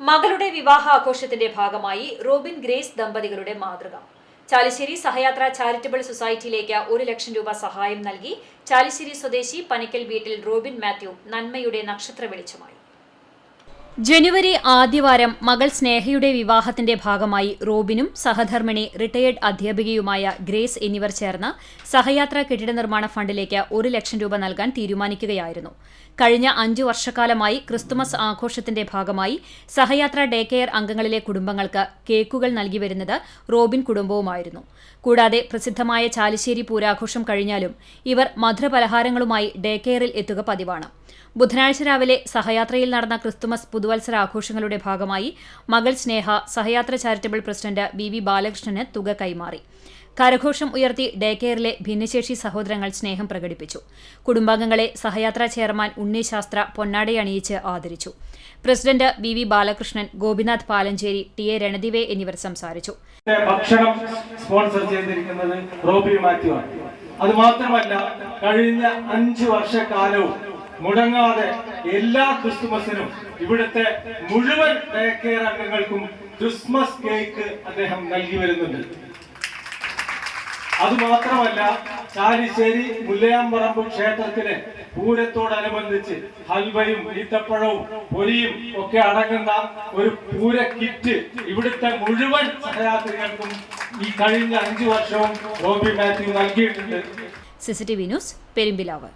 മകളുടെ വിവാഹ ആഘോഷത്തിന്റെ ഭാഗമായി റോബിൻ ഗ്രേസ് ദമ്പതികളുടെ മാതൃക. ചാലിശ്ശേരി സഹയാത്ര ചാരിറ്റബിൾ സൊസൈറ്റിയിലേക്ക് ഒരു ലക്ഷം രൂപ സഹായം നൽകി ചാലിശ്ശേരി സ്വദേശി പനിക്കൽ വീട്ടിൽ റോബിൻ മാത്യു നന്മയുടെ നക്ഷത്ര വെളിച്ചമായി ജനുവരി ആദ്യവാരം മകൾ സ്നേഹയുടെ വിവാഹത്തിന്റെ ഭാഗമായി റോബിനും സഹധർമ്മിണി റിട്ടയേർഡ് അധ്യാപികയുമായ ഗ്രേസ് എന്നിവർ ചേർന്ന് സഹയാത്ര കെട്ടിട നിർമ്മാണ ഫണ്ടിലേക്ക് ഒരു ലക്ഷം രൂപ നൽകാൻ തീരുമാനിക്കുകയായിരുന്നു. കഴിഞ്ഞ അഞ്ചു വർഷക്കാലമായി ക്രിസ്തുമസ് ആഘോഷത്തിന്റെ ഭാഗമായി സഹയാത്ര ഡേ കെയർ അംഗങ്ങളിലെ കുടുംബങ്ങൾക്ക് കേക്കുകൾ നൽകി വരുന്നത് റോബിൻ കുടുംബവുമായിരുന്നു. കൂടാതെ പ്രസിദ്ധമായ ചാലിശ്ശേരി പൂരാഘോഷം കഴിഞ്ഞാലും ഇവർ മധുരപലഹാരങ്ങളുമായി ഡേ കെയറിൽ എത്തുക പതിവാണ്. ബുധനാഴ്ച രാവിലെ സഹയാത്രയിൽ നടന്ന ക്രിസ്തുമസ് പുതുവത്സര ആഘോഷങ്ങളുടെ ഭാഗമായി മകൾ Sneha Sahayathra charitable president B V ബാലകൃഷ്ണന് തുക കൈമാറി. കരഘോഷം ഉയർത്തി ഡേ കെയറിലെ ഭിന്നശേഷി സഹോദരങ്ങൾ സ്നേഹം പ്രകടിപ്പിച്ചു. കുടുംബാംഗങ്ങളെ സഹയാത്രാ ചെയർമാൻ ഉണ്ണിശാസ്ത്ര പൊന്നാടയണിയിച്ച് ആദരിച്ചു. President B V Balakrishnan Gopinath Palancheri T A Ranadive എന്നിവർ സംസാരിച്ചു. ഭക്ഷണം സ്പോൺസർ ചെയ്തിരിക്കുന്നത് റോബി മാത്യു ആണ് അത് മാത്രമല്ല കഴിഞ്ഞ അഞ്ചു വർഷക്കാലവും മുടങ്ങാതെ എല്ലാ ക്രിസ്തുമസിനും ഇവിടുത്തെ മുഴുവൻ ഡേ കെയർ അംഗങ്ങൾക്കും ക്രിസ്മസ് കേക്ക് അദ്ദേഹം നൽകി വരുന്നുണ്ട്. അത് മാത്രമല്ല ചാലിശ്ശേരി മുല്ലയാമ്പറമ്പ് ക്ഷേത്രത്തിലെ പൂരത്തോടനുബന്ധിച്ച് ഹൽവയും ഈത്തപ്പഴവും പൊരിയും ഒക്കെ അടങ്ങുന്ന ഒരു പൂര കിറ്റ് ഇവിടുത്തെ മുഴുവൻ സഹയാത്രികൾക്കും ഈ കഴിഞ്ഞ അഞ്ചു വർഷവും റോബി മാത്യു നൽകിയിട്ടുണ്ട്. CCTV news Perumpilavu.